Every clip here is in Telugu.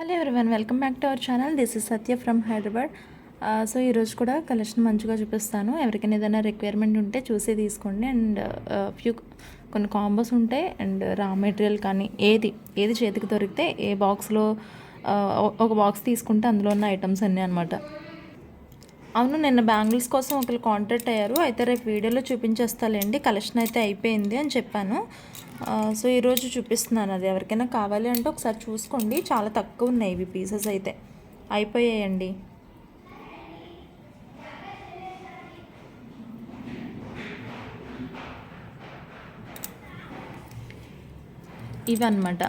Hello everyone welcome back to our channel this is Satya from Hyderabad so ఈరోజు కూడా కలెక్షన్ మంచిగా చూపిస్తాను. ఎవరికైనా ఏదైనా రిక్వైర్మెంట్ ఉంటే చూసి తీసుకోండి. అండ్ ఫ్యూ uh, కొన్ని కాంబోస్ ఉంటాయి అండ్ రా మెటీరియల్ కానీ ఏది ఏది చేతికి దొరికితే ఏ బాక్స్లో uh, ఒక బాక్స్ తీసుకుంటే అందులో ఉన్న ఐటమ్స్ అన్నీ అనమాట అవును నిన్న బ్యాంగిల్స్ కోసం ఒకరు కాంటాక్ట్ అయ్యారు. అయితే రేపు వీడియోలో చూపించేస్తాలేండి. కలెక్షన్ అయితే అయిపోయింది అని చెప్పాను. సో ఈరోజు చూపిస్తున్నాను అది. ఎవరికైనా కావాలి అంటే ఒకసారి చూసుకోండి. చాలా తక్కువ ఉన్నాయి ఇవి పీసెస్ అయితే. అయిపోయాయండి. ఇవి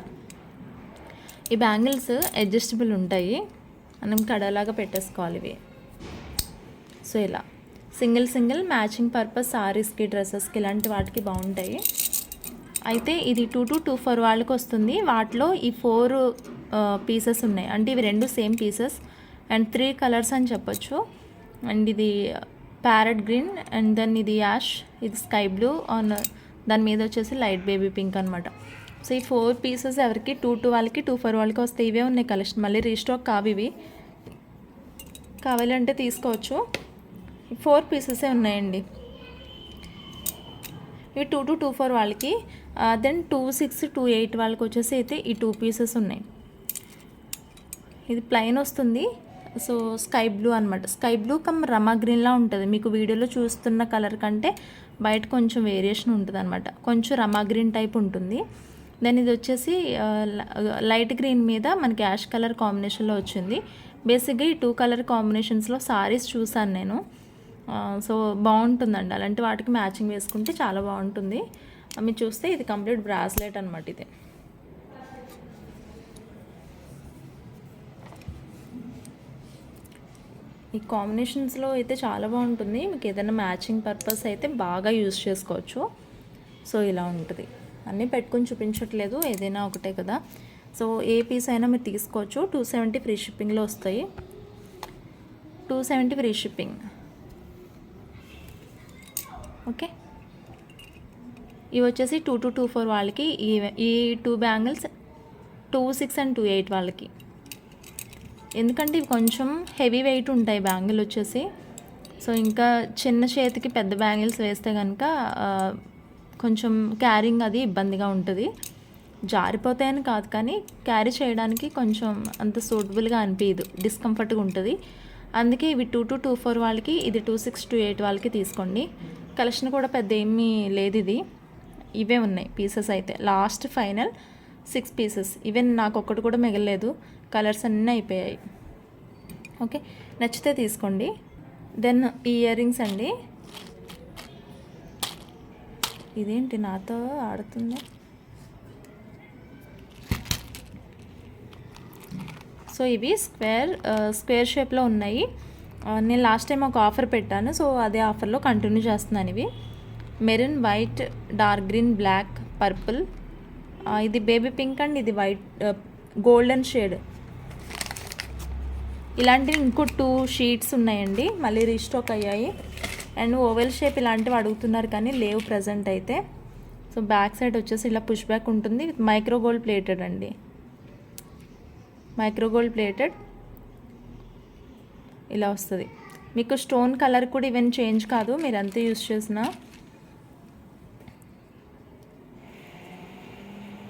ఈ బ్యాంగిల్స్ అడ్జస్టబుల్ ఉంటాయి. మనం కడలాగా పెట్టేసుకోవాలి ఇవి. సో ఇలా. సింగిల్ సింగిల్ మ్యాచింగ్ పర్పస్ సారీస్కి డ్రెస్సెస్కి ఇలాంటి వాటికి బాగుంటాయి. అయితే ఇది టూ టు టూ ఫోర్ వాళ్ళకి వస్తుంది. వాటిలో ఈ ఫోర్ పీసెస్ ఉన్నాయి. అంటే ఇవి రెండు same pieces and three colours అని చెప్పొచ్చు. అండ్ ఇది ప్యారెట్ గ్రీన్ అండ్ దెన్ ఇది యాష్ ఇది స్కై బ్లూ ఆన్ దాని మీద వచ్చేసి లైట్ బేబీ పింక్ అనమాట సో ఈ ఫోర్ పీసెస్ ఎవరికి టూ టూ వాళ్ళకి టూ ఫోర్ వాళ్ళకి వస్తే ఇవే ఉన్నాయి కలెక్షన్ మళ్ళీ రీస్టాక్ కావు ఇవి. కావాలంటే తీసుకోవచ్చు. ఫోర్ పీసెసే ఉన్నాయండి. ఇవి టూ టు టూ ఫోర్ వాళ్ళకి then two six two eight వాళ్ళకి వచ్చేసి అయితే ఈ టూ పీసెస్ ఉన్నాయి. ఇది ప్లెయిన్ వస్తుంది. సో స్కై బ్లూ అనమాట స్కై బ్లూ కమ్ రమా గ్రీన్లా ఉంటుంది. మీకు వీడియోలో చూస్తున్న కలర్ కంటే బయట కొంచెం వేరియేషన్ ఉంటుంది అనమాట కొంచెం రమా గ్రీన్ టైప్ ఉంటుంది. దెన్ ఇది వచ్చేసి లైట్ గ్రీన్ మీద మనకి యాష్ కలర్ కాంబినేషన్లో వచ్చింది. బేసిక్గా ఈ టూ కలర్ కాంబినేషన్స్లో సారీస్ చూసాను నేను. సో బాగుంటుందండి. అలాంటి వాటికి మ్యాచింగ్ వేసుకుంటే చాలా బాగుంటుంది. మీరు చూస్తే ఇది కంప్లీట్ బ్రాస్లెట్ అనమాట ఇది. ఈ కాంబినేషన్స్లో అయితే చాలా బాగుంటుంది. మీకు ఏదైనా మ్యాచింగ్ పర్పస్ అయితే బాగా యూజ్ చేసుకోవచ్చు. సో ఇలా ఉంటుంది. అన్నీ పెట్టుకుని చూపించట్లేదు. ఏదైనా ఒకటే కదా. సో ఏ పీస్ అయినా మీరు తీసుకోవచ్చు. టూ సెవెంటీ ఫ్రీ షిప్పింగ్లో వస్తాయి. Two seventy free shipping okay ఇవి వచ్చేసి టూ టు టూ ఫోర్ వాళ్ళకి ఈ ఈ two bangles two six and two eight వాళ్ళకి. ఎందుకంటే ఇవి కొంచెం హెవీ వెయిట్ ఉంటాయి బ్యాంగిల్ వచ్చేసి. సో ఇంకా చిన్న చేతికి పెద్ద బ్యాంగిల్స్ వేస్తే కనుక కొంచెం క్యారింగ్ అది ఇబ్బందిగా ఉంటుంది. జారిపోతాయని కాదు కానీ క్యారీ చేయడానికి కొంచెం అంత సూటబుల్గా అనిపించదు డిస్కంఫర్ట్గా ఉంటుంది. అందుకే ఇవి టూ టు టూ ఫోర్ వాళ్ళకి ఇది టూ సిక్స్ టూ ఎయిట్ వాళ్ళకి తీసుకోండి. కలెక్షన్ కూడా పెద్ద ఏమీ లేదు ఇది. ఇవే ఉన్నాయి పీసెస్ అయితే. Last final six pieces even నాకు ఒక్కటి కూడా మిగలలేదు. కలర్స్ అన్నీ అయిపోయాయి. ఓకే నచ్చితే తీసుకోండి. దెన్ ఈ ఇయర్ రింగ్స్ అండి. ఇదేంటి నాతో ఆడుతుంది? సో ఇవి స్క్వేర్ స్క్వేర్ షేప్లో ఉన్నాయి. Uh, నేను లాస్ట్ టైం ఒక ఆఫర్ పెట్టాను. సో అదే ఆఫర్లో కంటిన్యూ చేస్తున్నాను ఇవి. Maroon white dark green black purple. ఇది బేబీ పింక్ అండ్ ఇది వైట్ గోల్డెన్ షేడ్. ఇలాంటివి ఇంకో టూ షీట్స్ ఉన్నాయండి మళ్ళీ రీస్టాక్ అయ్యాయి. అండ్ ఓవెల్ షేప్ ఇలాంటివి అడుగుతున్నారు కానీ లేవు ప్రజెంట్ అయితే. సో బ్యాక్ సైడ్ వచ్చేసి ఇలా పుష్ బ్యాక్ ఉంటుంది మైక్రో గోల్డ్ ప్లేటెడ్ అండి. Micro gold plated. ఇలా వస్తుంది. మీకు స్టోన్ కలర్ కూడా ఈవెన్ చేంజ్ కాదు మీరు ఎంత యూస్ చేసినా.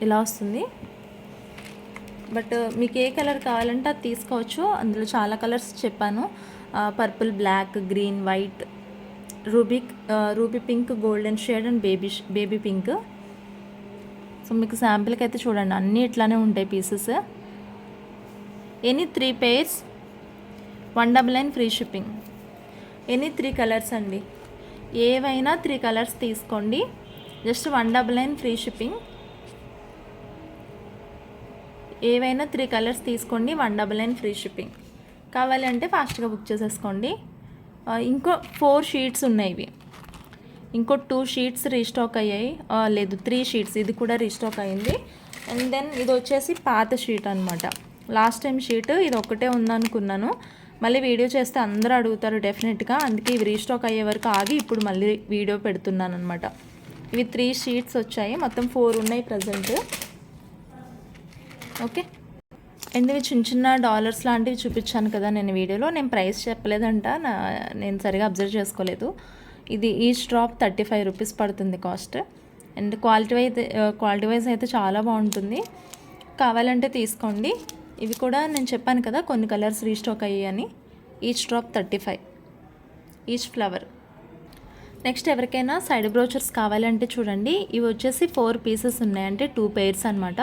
ఇలా వస్తుంది. బట్ uh, మీకు ఏ కలర్ కావాలంటే అది తీసుకోవచ్చు. అందులో చాలా కలర్స్ చెప్పాను. Uh, purple black green white Rubik uh, ruby pink golden shade and baby baby pink. So మీకు శాంపిల్కి అయితే చూడండి. అన్నీ ఇట్లానే ఉంటాయి pieces. Any three pairs one double nine free shipping. Any three colours అండి. ఏవైనా త్రీ కలర్స్ తీసుకోండి. Just one double nine free shipping. ఏవైనా త్రీ కలర్స్ తీసుకోండి one double nine free shipping కావాలంటే ఫాస్ట్గా బుక్ చేసేసుకోండి. ఇంకో ఫోర్ షీట్స్ ఉన్నాయి ఇవి. ఇంకో టూ షీట్స్ రీస్టాక్ అయ్యాయి. లేదు త్రీ షీట్స్ ఇది కూడా రీస్టాక్ అయింది. అండ్ దెన్ ఇది వచ్చేసి పాత షీట్ అనమాట లాస్ట్ టైం షీట్ ఇది ఒకటే ఉందనుకున్నాను. మళ్ళీ వీడియో చేస్తే అందరూ అడుగుతారు డెఫినెట్గా అందుకే ఇవి రీస్టాక్ అయ్యే వరకు ఆగి ఇప్పుడు మళ్ళీ వీడియో పెడుతున్నాను అనమాట ఇవి త్రీ షీట్స్ వచ్చాయి. మొత్తం ఫోర్ ఉన్నాయి ప్రజెంట్ ఓకే. ఎందుకు చిన్న చిన్న డాలర్స్ లాంటివి చూపించాను కదా నేను వీడియోలో నేను ప్రైస్ చెప్పలేదంట నా నేను సరిగా అబ్జర్వ్ చేసుకోలేదు. ఇది each drop thirty five rupees పడుతుంది కాస్ట్. అండ్ క్వాలిటీ అయితే క్వాలిటీ వైజ్ అయితే చాలా బాగుంటుంది. కావాలంటే తీసుకోండి. ఇవి కూడా నేను చెప్పాను కదా కొన్ని కలర్స్ రీస్టాక్ అయ్యాయని each drop thirty five. Each flower. Next ఎవరికైనా సైడ్ బ్రోచర్స్ కావాలంటే చూడండి. ఇవి వచ్చేసి ఫోర్ పీసెస్ ఉన్నాయి అంటే టూ పెయిర్స్ అనమాట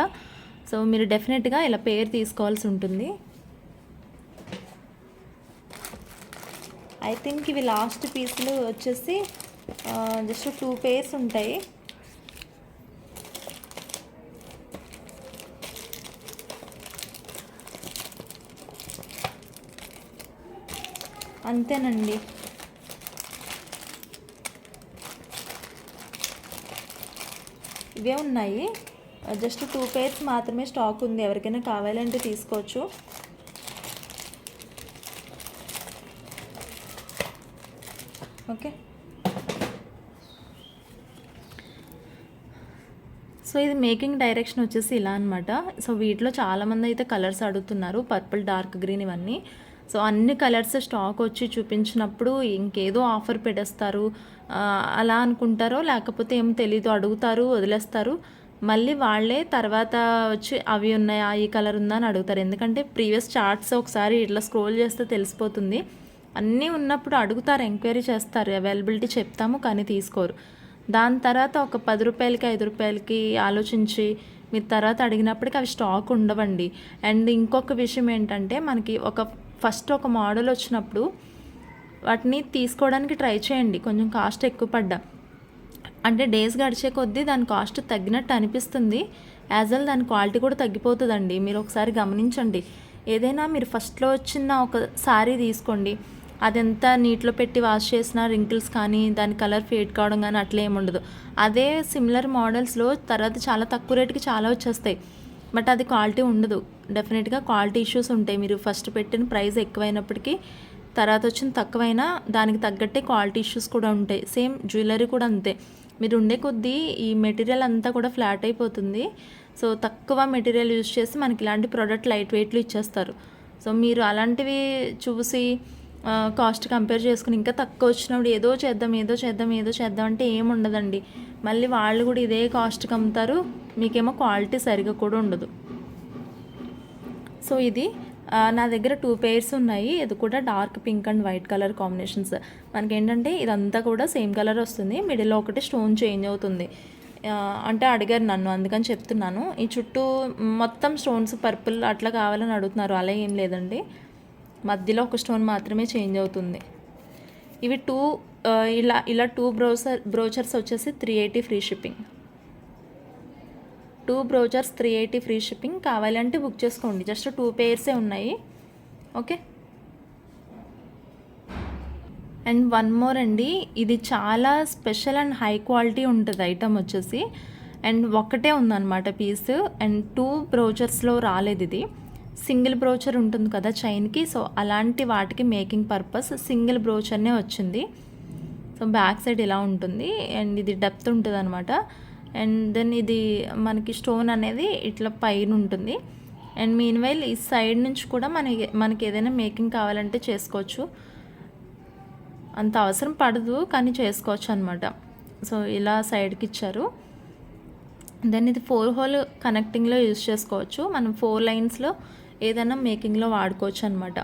సో మీరు డెఫినెట్గా ఇలా పేరు తీసుకోవాల్సి ఉంటుంది. ఐ థింక్ ఇవి లాస్ట్ పీసులు వచ్చేసి జస్ట్ టూ పేర్స్ ఉంటాయి. అంతేనండి. ఇవే ఉన్నాయి. జస్ట్ టూ పేర్స్ మాత్రమే స్టాక్ ఉంది. ఎవరికైనా కావాలంటే తీసుకోవచ్చు. ఓకే సో ఇది మేకింగ్ డైరెక్షన్ వచ్చేసి ఇలా అనమాట సో వీటిలో చాలామంది అయితే కలర్స్ అడుగుతున్నారు. పర్పుల్ డార్క్ గ్రీన్ ఇవన్నీ. సో అన్ని కలర్స్ స్టాక్ వచ్చి చూపించినప్పుడు ఇంకేదో ఆఫర్ పెట్టేస్తారు. Uh, అలా అనుకుంటారో లేకపోతే ఏం తెలీదు అడుగుతారు వదిలేస్తారు. మళ్ళీ వాళ్ళే తర్వాత వచ్చి అవి ఉన్నాయా? ఈ కలర్ ఉందా? అని అడుగుతారు. ఎందుకంటే ప్రీవియస్ చార్ట్స్ ఒకసారి ఇట్లా స్క్రోల్ చేస్తే తెలిసిపోతుంది. అన్నీ ఉన్నప్పుడు అడుగుతారు ఎంక్వైరీ చేస్తారు. అవైలబిలిటీ చెప్తాము కానీ తీసుకోరు. దాని తర్వాత ఒక పది రూపాయలకి ఐదు రూపాయలకి ఆలోచించి మీరు తర్వాత అడిగినప్పటికీ అవి స్టాక్ ఉండవండి. అండ్ ఇంకొక విషయం ఏంటంటే మనకి ఒక ఫస్ట్ ఒక మోడల్ వచ్చినప్పుడు వాటిని తీసుకోవడానికి ట్రై చేయండి. కొంచెం కాస్ట్ ఎక్కువ పడ్డా. అంటే డేస్ గడిచే కొద్దీ దాని కాస్ట్ తగ్గినట్టు అనిపిస్తుంది. యాజ్ వెల్ దాని క్వాలిటీ కూడా తగ్గిపోతుందండి. మీరు ఒకసారి గమనించండి. ఏదైనా మీరు ఫస్ట్లో వచ్చిన ఒక శారీ తీసుకోండి. అదెంత నీటిలో పెట్టి వాష్ చేసిన రింకిల్స్ కానీ దాని కలర్ ఫేడ్ కావడం కానీ అట్లా ఏమి ఉండదు. అదే సిమిలర్ మోడల్స్లో తర్వాత చాలా తక్కువ రేటుకి చాలా వచ్చేస్తాయి. బట్ అది క్వాలిటీ ఉండదు. డెఫినెట్గా క్వాలిటీ ఇష్యూస్ ఉంటాయి. మీరు ఫస్ట్ పెట్టిన ప్రైస్ ఎక్కువైనప్పటికీ తర్వాత వచ్చిన తక్కువైనా దానికి తగ్గట్టే క్వాలిటీ ఇష్యూస్ కూడా ఉంటాయి. సేమ్ జ్యువెలరీ కూడా అంతే. మీరు ఉండే కొద్దీ ఈ మెటీరియల్ అంతా కూడా ఫ్లాట్ అయిపోతుంది. సో తక్కువ మెటీరియల్ యూజ్ చేసి మనకి ఇలాంటి ప్రోడక్ట్ లైట్ వెయిట్లు ఇచ్చేస్తారు. సో మీరు అలాంటివి చూసి కాస్ట్ కంపేర్ చేసుకుని ఇంకా తక్కువ వచ్చినప్పుడు ఏదో చేద్దాం ఏదో చేద్దాం ఏదో చేద్దాం అంటే ఏముండదండి. ఉండదండి మళ్ళీ వాళ్ళు కూడా ఇదే కాస్ట్కి అమ్ముతారు. మీకేమో క్వాలిటీ సరిగా కూడా ఉండదు. సో ఇది నా దగ్గర టూ పేర్స్ ఉన్నాయి. ఇది కూడా dark pink and white colour combinations మనకి ఏంటంటే ఇదంతా కూడా సేమ్ కలర్ వస్తుంది. మిడిల్లో ఒకటి స్టోన్ చేంజ్ అవుతుంది. అంటే అడిగారు నన్ను అందుకని చెప్తున్నాను. ఈ చుట్టూ మొత్తం స్టోన్స్ పర్పుల్ అట్లా కావాలని అడుగుతున్నారు. అలా ఏం లేదండి. మధ్యలో ఒక స్టోన్ మాత్రమే చేంజ్ అవుతుంది. ఇవి టూ ఇలా ఇలా టూ బ్రోసర్ బ్రోచర్స్ వచ్చేసి three eighty free shipping two browsers three eighty free shipping కావాలంటే బుక్ చేసుకోండి. జస్ట్ టూ పేర్సే ఉన్నాయి. ఓకే? అండ్ వన్ మోర్ అండి. ఇది చాలా స్పెషల్ అండ్ హై క్వాలిటీ ఉంటుంది ఐటమ్ వచ్చేసి. అండ్ ఒకటే ఉందన్నమాట పీస్. అండ్ టూ బ్రౌచర్స్లో రాలేదు ఇది. సింగిల్ బ్రోచర్ ఉంటుంది కదా చైన్కి. సో అలాంటి వాటికి మేకింగ్ పర్పస్ సింగిల్ బ్రోచర్నే వచ్చింది. సో బ్యాక్ సైడ్ ఇలా ఉంటుంది. అండ్ ఇది డెప్త్ ఉంటుంది అనమాట అండ్ దెన్ ఇది మనకి స్టోన్ అనేది ఇట్లా పైన ఉంటుంది. అండ్ మీన్ వైల్ ఈ సైడ్ నుంచి కూడా మనకి మనకి ఏదైనా మేకింగ్ కావాలంటే చేసుకోవచ్చు. అంత అవసరం పడదు కానీ చేసుకోవచ్చు అనమాట సో ఇలా సైడ్కి ఇచ్చారు. దెన్ ఇది ఫోర్ హోల్ కనెక్టింగ్లో యూజ్ చేసుకోవచ్చు. మనం ఫోర్ లైన్స్లో ఏదైనా మేకింగ్లో వాడుకోవచ్చు అనమాట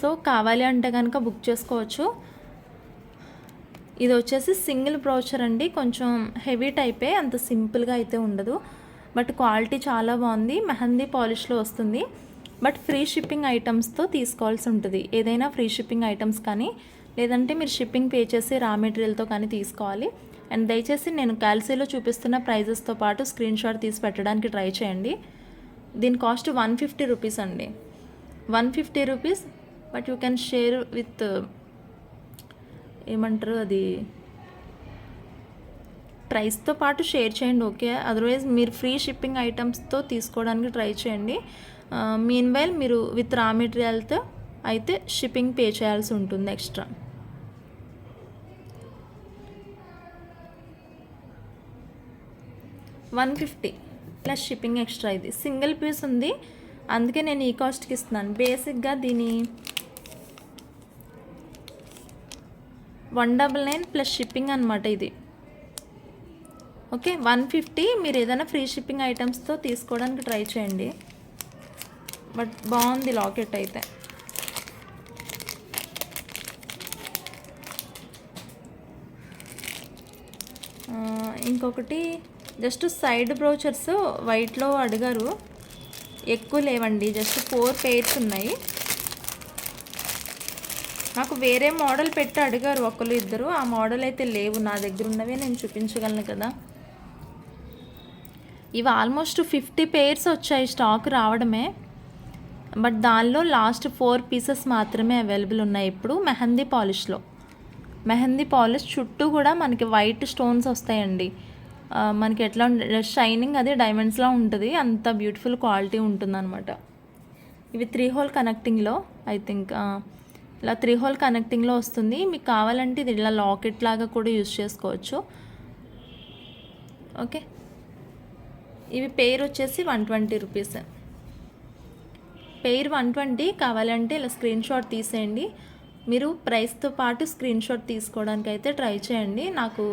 సో కావాలి అంటే కనుక బుక్ చేసుకోవచ్చు. ఇది వచ్చేసి సింగిల్ బ్రౌచర్ అండి. కొంచెం హెవీ టైపే అంత సింపుల్గా అయితే ఉండదు. బట్ క్వాలిటీ చాలా బాగుంది. మెహందీ పాలిష్లో వస్తుంది. బట్ ఫ్రీ షిప్పింగ్ ఐటమ్స్తో తీసుకోవాల్సి ఉంటుంది. ఏదైనా ఫ్రీ షిప్పింగ్ ఐటమ్స్ కానీ లేదంటే మీరు షిప్పింగ్ పే చేసి రా మెటీరియల్తో కానీ తీసుకోవాలి. అండ్ దయచేసి నేను క్యాల్సీలో చూపిస్తున్న ప్రైజెస్తో పాటు స్క్రీన్ షాట్ తీసి పెట్టడానికి ట్రై చేయండి. దీని కాస్ట్ వన్ ఫిఫ్టీ రూపీస్ అండి. One fifty rupees but you can share with ఏమంటారు అది ప్రైస్తో పాటు షేర్ చేయండి ఓకే అదర్వైజ్ మీరు ఫ్రీ షిప్పింగ్ ఐటమ్స్తో తీసుకోవడానికి ట్రై చేయండి. మీన్ వైల్ మీరు విత్ రా మెటీరియల్తో అయితే షిప్పింగ్ పే చేయాల్సి ఉంటుంది extra one fifty plus shipping extra ఇది. సింగిల్ పీస్ ఉంది. అందుకే నేను ఈ కాస్ట్కి ఇస్తున్నాను. బేసిక్గా దీని one double nine plus shipping అనమాట ఇది. ఓకే వన్ ఫిఫ్టీ మీరు ఏదైనా ఫ్రీ షిప్పింగ్ ఐటమ్స్తో తీసుకోవడానికి ట్రై చేయండి. బట్ బాగుంది లాకెట్ అయితే. ఇంకొకటి జస్ట్ సైడ్ బ్రౌచర్స్ వైట్లో అడిగారు. ఎక్కువ లేవండి జస్ట్ ఫోర్ పేర్స్ ఉన్నాయి. నాకు వేరే మోడల్ పెట్టి అడిగారు ఒకళ్ళు ఇద్దరు. ఆ మోడల్ అయితే లేవు. నా దగ్గర ఉన్నవే నేను చూపించగలను కదా. ఇవి ఆల్మోస్ట్ ఫిఫ్టీ పేర్స్ వచ్చాయి స్టాక్ రావడమే. బట్ దానిలో లాస్ట్ ఫోర్ పీసెస్ మాత్రమే అవైలబుల్ ఉన్నాయి. ఇప్పుడు మెహందీ పాలిష్లో మెహందీ పాలిష్ చుట్టూ కూడా మనకి వైట్ స్టోన్స్ వస్తాయండి. మనకి ఎట్లా షైనింగ్ అది డైమండ్స్లా ఉంటుంది. అంత బ్యూటిఫుల్ క్వాలిటీ ఉంటుందన్నమాట. ఇవి త్రీ హోల్ కనెక్టింగ్లో ఐ థింక్ ఇలా త్రీ హోల్ కనెక్టింగ్లో వస్తుంది. మీకు కావాలంటే ఇది ఇలా లాకెట్ లాగా కూడా యూజ్ చేసుకోవచ్చు. ఓకే ఇవి పేర్ వచ్చేసి one twenty rupees pair one twenty కావాలంటే ఇలా స్క్రీన్ షాట్ తీసేయండి. మీరు ప్రైస్తో పాటు స్క్రీన్ షాట్ తీసుకోవడానికి అయితే ట్రై చేయండి. నాకు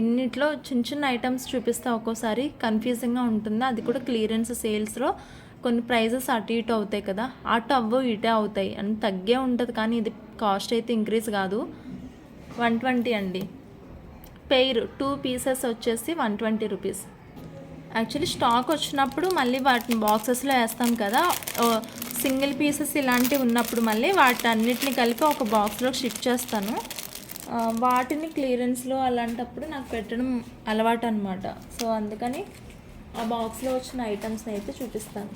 ఇన్నిట్లో చిన్న చిన్న ఐటమ్స్ చూపిస్తే ఒక్కోసారి. కన్ఫ్యూజింగ్గా ఉంటుంది. అది కూడా క్లియరెన్స్ సేల్స్లో కొన్ని ప్రైజెస్ అటు ఇటు అవుతాయి కదా అటు అవ్వు ఇటే అవుతాయి. అని తగ్గే ఉంటుంది కానీ ఇది కాస్ట్ అయితే ఇంక్రీజ్ కాదు. వన్ ట్వంటీ అండి. పెయిర్ టూ పీసెస్ వచ్చేసి one twenty rupees. Actually stock వచ్చినప్పుడు మళ్ళీ వాటిని బాక్సెస్లో వేస్తాం కదా సింగిల్ పీసెస్ ఇలాంటివి ఉన్నప్పుడు మళ్ళీ వాటి అన్నిటిని కలిపి ఒక బాక్స్లో షిఫ్ట్ చేస్తాను. వాటిని క్లియరెన్స్లో అలాంటప్పుడు నాకు పెట్టడం అలవాటు అనమాట సో అందుకని ఆ బాక్స్లో వచ్చిన ఐటమ్స్ని అయితే చూపిస్తాను.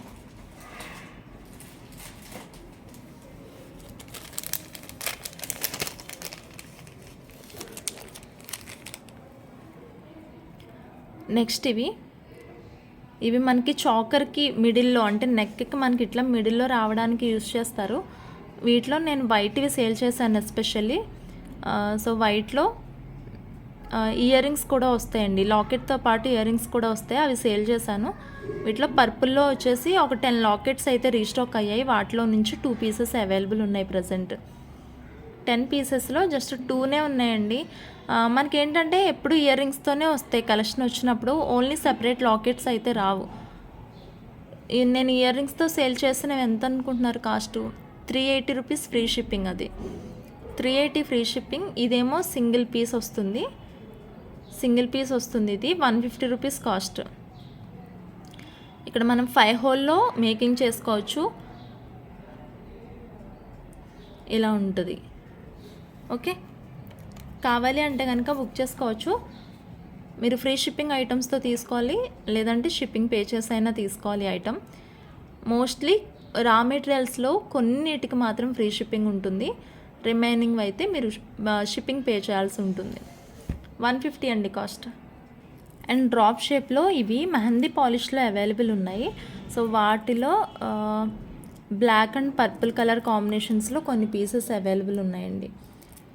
నెక్స్ట్ ఇవి. ఇవి మనకి చాకర్కి మిడిల్లో అంటే నెక్కి మనకి ఇట్లా మిడిల్లో రావడానికి యూస్ చేస్తారు. వీటిలో నేను వైట్వి సేల్ చేశాను ఎస్పెషల్లీ. సో వైట్లో ఇయర్ రింగ్స్ కూడా వస్తాయండి. లాకెట్తో పాటు ఇయర్ రింగ్స్ కూడా వస్తాయి. అవి సేల్ చేశాను. వీటిలో పర్పుల్లో వచ్చేసి ఒక టెన్ లాకెట్స్ అయితే రీస్టాక్ అయ్యాయి. వాటిలో నుంచి టూ పీసెస్ అవైలబుల్ ఉన్నాయి ప్రజెంట్. టెన్ పీసెస్లో జస్ట్ టూనే ఉన్నాయండి. మనకేంటంటే ఎప్పుడు ఇయర్ రింగ్స్తోనే వస్తాయి కలెక్షన్ వచ్చినప్పుడు. ఓన్లీ సపరేట్ లాకెట్స్ అయితే రావు. నేను ఇయర్ రింగ్స్తో సేల్ చేసినవి ఎంత అనుకుంటున్నారు cost? Three eighty rupees free shipping అది. Three eighty free shipping. ఇదేమో సింగిల్ పీస్ వస్తుంది. సింగిల్ పీస్ వస్తుంది ఇది. One fifty rupees cost. ఇక్కడ మనం ఫైవ్ హోల్లో మేకింగ్ చేసుకోవచ్చు. ఇలా ఉంటుంది. ఓకే? కావాలి అంటే కనుక బుక్ చేసుకోవచ్చు. మీరు ఫ్రీ షిప్పింగ్ ఐటమ్స్తో తీసుకోవాలి. లేదంటే షిప్పింగ్ పే చేసి అయినా తీసుకోవాలి ఐటమ్. మోస్ట్లీ రా మెటీరియల్స్లో కొన్నిటికి మాత్రం ఫ్రీ షిప్పింగ్ ఉంటుంది. రిమైనింగ్ అయితే మీరు షిప్పింగ్ పే చేయాల్సి ఉంటుంది. వన్ ఫిఫ్టీ అండి కాస్ట్. అండ్ డ్రాప్ షేప్లో ఇవి మెహందీ పాలిష్లో అవైలబుల్ ఉన్నాయి. సో వాటిలో బ్లాక్ అండ్ పర్పుల్ కలర్ కాంబినేషన్స్లో కొన్ని పీసెస్ అవైలబుల్ ఉన్నాయండి.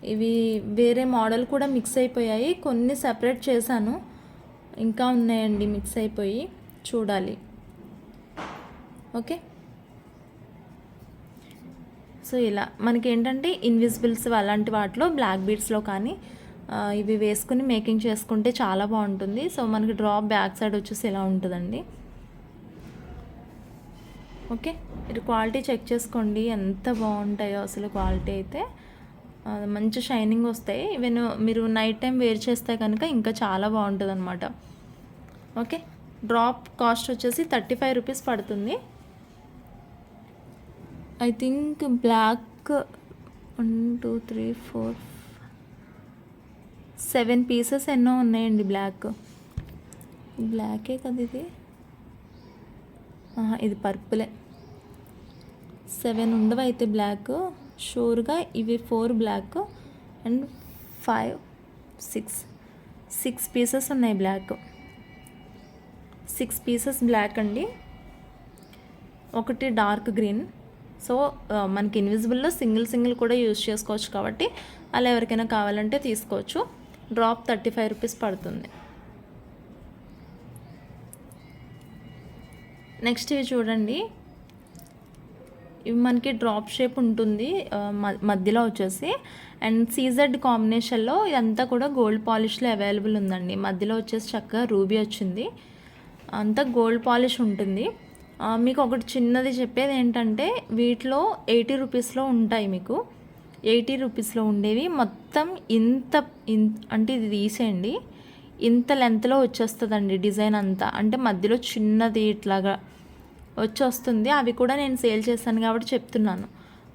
ఇవి వేరే మోడల్ కూడా మిక్స్ అయిపోయాయి. కొన్ని సపరేట్ చేశాను. ఇంకా ఉన్నాయండి మిక్స్ అయిపోయి. చూడాలి. ఓకే? సో ఇలా. మనకి ఏంటంటే ఇన్విజిబుల్స్ అలాంటి వాటిలో బ్లాక్ బీడ్స్లో కానీ ఇవి వేసుకుని మేకింగ్ చేసుకుంటే చాలా బాగుంటుంది. సో మనకి డ్రాప్ బ్యాక్ సైడ్ వచ్చేసి ఇలా ఉంటుందండి. ఓకే? మీరు క్వాలిటీ చెక్ చేసుకోండి. ఎంత బాగుంటాయో అసలు క్వాలిటీ అయితే. మంచి షైనింగ్ వస్తాయి ఈవెన్ మీరు నైట్ టైం వేర్ చేస్తే కనుక ఇంకా చాలా బాగుంటుంది అనమాట ఓకే డ్రాప్ కాస్ట్ వచ్చేసి థర్టీ ఫైవ్ రూపీస్ పడుతుంది. I think black one two three four seven pieces ఎన్నో ఉన్నాయండి బ్లాక్ బ్లాకే కదా ఇది. ఆహా, ఇది పర్పులే. సెవెన్ ఉండవు అయితే బ్లాక్ షూర్గా ఇవి four black and five six. Six pieces ఉన్నాయి బ్లాక్. సిక్స్ పీసెస్ బ్లాక్ అండి. ఒకటి డార్క్ గ్రీన్. సో మనకి ఇన్విజిబుల్లో సింగిల్ సింగిల్ కూడా యూజ్ చేసుకోవచ్చు కాబట్టి అలా ఎవరికైనా కావాలంటే తీసుకోవచ్చు. డ్రాప్ థర్టీ ఫైవ్ రూపీస్ పడుతుంది. నెక్స్ట్ ఇవి చూడండి. ఇవి మనకి డ్రాప్ షేప్ ఉంటుంది మ- మధ్యలో వచ్చేసి. అండ్ సీజెడ్ కాంబినేషన్లో ఇదంతా కూడా గోల్డ్ పాలిష్లో అవైలబుల్ ఉందండి. మధ్యలో వచ్చేసి చక్కగా రూబీ వచ్చింది. అంతా గోల్డ్ పాలిష్ ఉంటుంది. మీకు ఒకటి చిన్నది చెప్పేది ఏంటంటే వీటిలో ఎయిటీ రూపీస్లో ఉంటాయి మీకు. ఎయిటీ రూపీస్లో ఉండేవి. మొత్తం ఇంత ఇన్ అంటే ఇది తీసేయండి. ఇంత లెంత్లో వచ్చేస్తుందండి డిజైన్ అంతా. అంటే మధ్యలో చిన్నది ఇట్లాగా వచ్చి వస్తుంది అవి కూడా నేను సేల్ చేశాను కాబట్టి చెప్తున్నాను.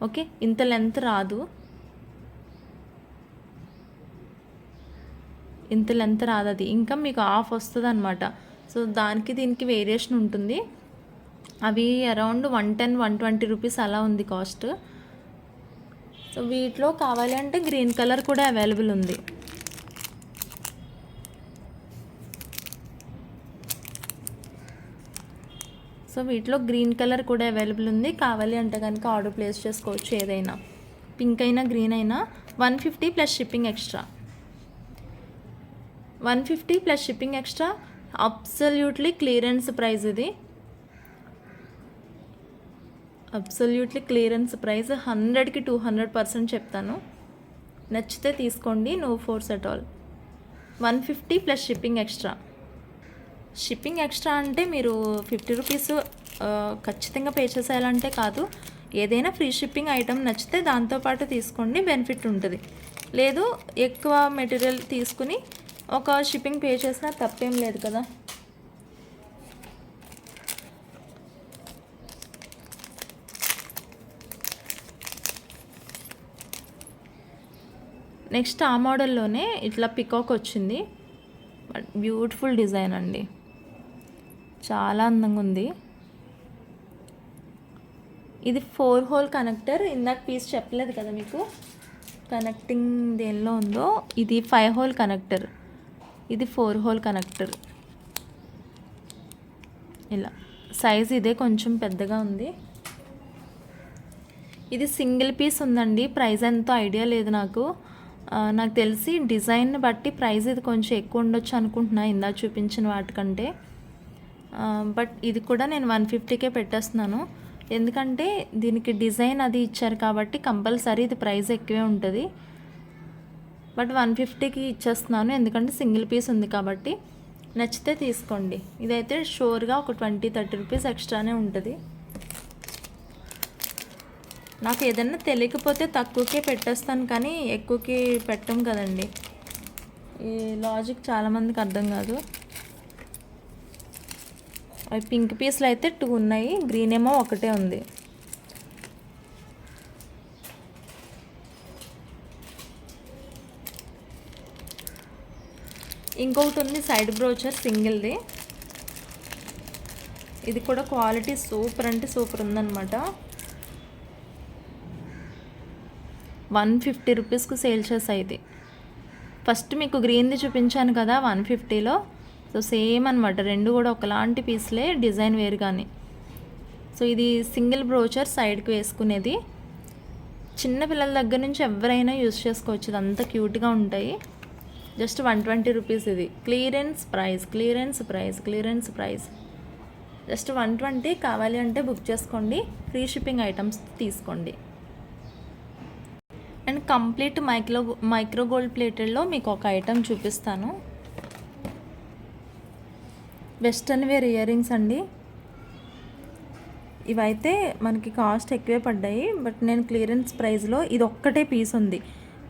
ఓకే? ఇంత లెంత్ రాదు. ఇంత లెంత్ రాదు అది. ఇంకా మీకు ఆఫ్ వస్తుంది అనమాట సో దానికి దీనికి వేరియేషన్ ఉంటుంది. అవి around one ten one twenty rupees అలా ఉంది కాస్ట్. సో వీటిలో కావాలి అంటే గ్రీన్ కలర్ కూడా అవైలబుల్ ఉంది. సో వీటిలో గ్రీన్ కలర్ కూడా అవైలబుల్ ఉంది. కావాలి అంటే కనుక ఆర్డర్ ప్లేస్ చేసుకోవచ్చు ఏదైనా. పింక్ అయినా గ్రీన్ అయినా one fifty plus shipping extra. One fifty plus shipping extra. Absolutely clearance price ఇది. అబ్సల్యూట్లీ క్లియరెన్స్ ప్రైస్ హండ్రెడ్కి టూ హండ్రెడ్ పర్సెంట్ చెప్తాను. నచ్చితే తీసుకోండి. No force at all. One fifty plus shipping extra. Shipping extra అంటే మీరు ఫిఫ్టీ రూపీస్ ఖచ్చితంగా పే చేసేయాలంటే కాదు. ఏదైనా ఫ్రీ షిప్పింగ్ ఐటెం నచ్చితే దాంతోపాటు తీసుకోండి బెనిఫిట్ ఉంటుంది. లేదు ఎక్కువ మెటీరియల్ తీసుకుని ఒక షిప్పింగ్ పే చేసినా తప్పేం లేదు కదా. నెక్స్ట్ ఆ మోడల్లోనే ఇట్లా పికాక్ వచ్చింది. బట్ బ్యూటిఫుల్ డిజైన్ అండి. చాలా అందంగా ఉంది. ఇది ఫోర్ హోల్ కనెక్టర్. ఇందాక పీస్ చెప్పలేదు కదా మీకు? కనెక్టింగ్ దేనిలో ఉందో? ఇది ఫైవ్ హోల్ కనెక్టర్. ఇది ఫోర్ హోల్ కనెక్టర్. ఇలా. సైజ్ ఇదే కొంచెం పెద్దగా ఉంది. ఇది సింగిల్ పీస్ ఉందండి. ప్రైస్ ఎంతో ఐడియా లేదు నాకు. నాకు తెలిసి డిజైన్ బట్టి ప్రైస్ ఇది కొంచెం ఎక్కువ ఉండొచ్చు అనుకుంటున్నా. ఇందాక చూపించిన వాటికంటే. బట్ ఇది కూడా నేను వన్ ఫిఫ్టీకే పెట్టేస్తున్నాను. ఎందుకంటే దీనికి డిజైన్ అది ఇచ్చారు కాబట్టి కంపల్సరీ ఇది ప్రైస్ ఎక్కువే ఉంటుంది. బట్ వన్ ఫిఫ్టీకి ఇచ్చేస్తున్నాను. ఎందుకంటే సింగిల్ పీస్ ఉంది కాబట్టి నచ్చితే తీసుకోండి. ఇదైతే షోర్గా ఒక ట్వంటీ థర్టీ రూపీస్ ఎక్స్ట్రానే ఉంటుంది. నాకు ఏదన్నా తెలియకపోతే తక్కువకే పెట్టేస్తాను కానీ ఎక్కువకి పెట్టం కదండి. ఈ లాజిక్ చాలామందికి అర్థం కాదు. అవి పింక్ పీస్లు అయితే టూ ఉన్నాయి. గ్రీన్ ఏమో ఒకటే ఉంది. ఇంకొకటి ఉంది సైడ్ బ్రోచర్ సింగిల్ది. ఇది కూడా క్వాలిటీ సూపర్ అంటే సూపర్ ఉందన్నమాట. వన్ ఫిఫ్టీ రూపీస్కి సేల్ చేసాయి ఇది. ఫస్ట్ మీకు గ్రీన్ది చూపించాను కదా వన్ ఫిఫ్టీలో. సో సేమ్ అనమాట రెండు కూడా ఒకలాంటి పీస్లే డిజైన్ వేరు కానీ సో ఇది సింగిల్ బ్రోచర్ సైడ్కి వేసుకునేది. చిన్న పిల్లల దగ్గర నుంచి ఎవరైనా యూస్ చేసుకోవచ్చు. ఇది అంత క్యూట్గా ఉంటాయి. జస్ట్ వన్ ట్వంటీ రూపీస్ ఇది. Clearance price clearance price clearance price. Just one twenty కావాలి అంటే బుక్ చేసుకోండి. ఫ్రీ షిప్పింగ్ ఐటమ్స్ తీసుకోండి. And complete micro micro gold ప్లేటెడ్లో మీకు ఒక ఐటమ్ చూపిస్తాను. వెస్ట్రన్ వేర్ ఇయర్ రింగ్స్ అండి. ఇవైతే మనకి కాస్ట్ ఎక్కువే పడ్డాయి. బట్ నేను క్లియరెన్స్ ప్రైస్లో ఇది ఒక్కటే పీస్ ఉంది.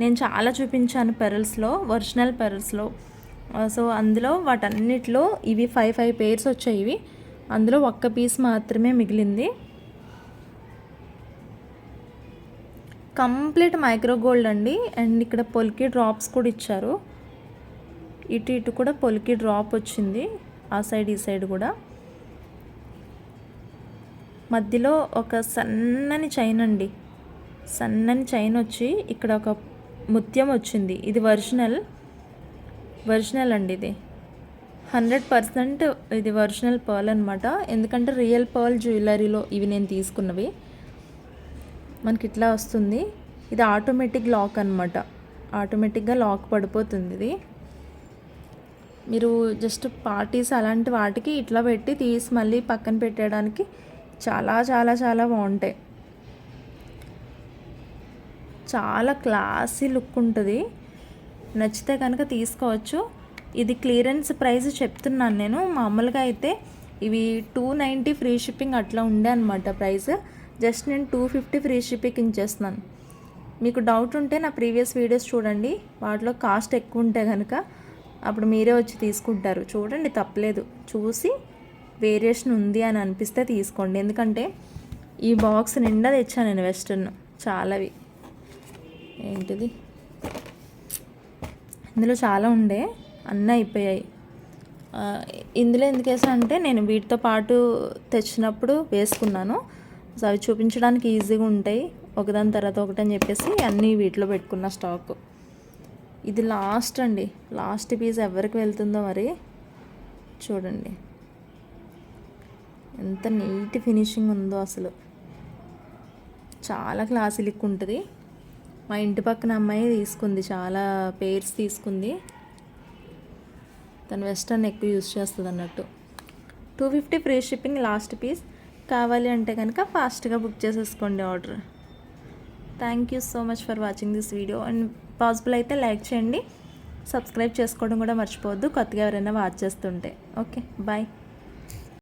నేను చాలా చూపించాను పెరల్స్లో ఒరిజినల్ పెరల్స్లో. సో అందులో వాటన్నిటిలో ఇవి ఫైవ్ ఫైవ్ పేర్స్ వచ్చాయి ఇవి. అందులో ఒక్క పీస్ మాత్రమే మిగిలింది. కంప్లీట్ మైక్రో గోల్డ్ అండి. అండ్ ఇక్కడ పొలికి డ్రాప్స్ కూడా ఇచ్చారు. ఇటు ఇటు కూడా పొలికి డ్రాప్ వచ్చింది. ఆ సైడ్ ఈ సైడ్ కూడా. మధ్యలో ఒక సన్నని చైన్ అండి. సన్నని చైన్ వచ్చి ఇక్కడ ఒక ముత్యం వచ్చింది. ఇది ఒరిజినల్ ఒరిజినల్ అండి ఇది. హండ్రెడ్ పర్సెంట్ ఇది ఒరిజినల్ పర్ల్ అనమాట ఎందుకంటే రియల్ పర్ల్ జ్యువెలరీలో ఇవి నేను తీసుకున్నవి. మనకి ఇట్లా వస్తుంది. ఇది ఆటోమేటిక్ లాక్ అనమాట ఆటోమేటిక్గా లాక్ పడిపోతుంది ఇది. మీరు జస్ట్ పార్టీస్ అలాంటి వాటికి ఇట్లా పెట్టి తీసి మళ్ళీ పక్కన పెట్టడానికి చాలా చాలా చాలా బాగుంటాయి. చాలా క్లాసీ లుక్ ఉంటుంది. నచ్చితే కనుక తీసుకోవచ్చు. ఇది క్లియరెన్స్ ప్రైస్ చెప్తున్నాను నేను. మామూలుగా అయితే ఇవి టూ నైంటీ ఫ్రీ షిప్పింగ్ అట్లా ఉండే అనమాట ప్రైస్. జస్ట్ నేను టూ ఫిఫ్టీ ఫ్రీ షిప్పింగ్ ఇచ్చేస్తున్నాను. మీకు డౌట్ ఉంటే నా ప్రీవియస్ వీడియోస్ చూడండి. వాటిలో కాస్ట్ ఎక్కువ ఉంటే కనుక అప్పుడు మీరే వచ్చి తీసుకుంటారు. చూడండి తప్పలేదు. చూసి వేరియేషన్ ఉంది అని అనిపిస్తే తీసుకోండి. ఎందుకంటే ఈ బాక్స్ నిండా తెచ్చాను నేను వెస్ట్రన్. చాలావి. ఏంటిది? ఇందులో చాలా ఉండే. అన్నీ అయిపోయాయి. ఇందులో ఎందుకు వేసా అంటే నేను వీటితో పాటు తెచ్చినప్పుడు వేసుకున్నాను. సో అవి చూపించడానికి ఈజీగా ఉంటాయి. ఒకదాని తర్వాత ఒకటి అని చెప్పేసి అన్నీ వీటిలో పెట్టుకున్న స్టాక్. ఇది లాస్ట్ అండి. లాస్ట్ పీస్ ఎవరికి వెళ్తుందో మరి చూడండి. ఎంత నీట్ ఫినిషింగ్ ఉందో అసలు. చాలా క్లాస్ లిక్ ఉంటుంది. మా ఇంటి పక్కన అమ్మాయి తీసుకుంది చాలా పేర్స్ తీసుకుంది. తను వెస్టర్న్ ఎక్కువ యూస్ చేస్తుంది అన్నట్టు. Two fifty free shipping last piece కావాలి అంటే కనుక ఫాస్ట్గా బుక్ చేసేసుకోండి order thank you so much for watching this video and possible అయితే లైక్ చేయండి. సబ్స్క్రైబ్ చేసుకోవడం కూడా మర్చిపోవద్దు. కొత్తగా ఎవరైనా వాచ్ చేస్తుంటే. ఓకే. బాయ్.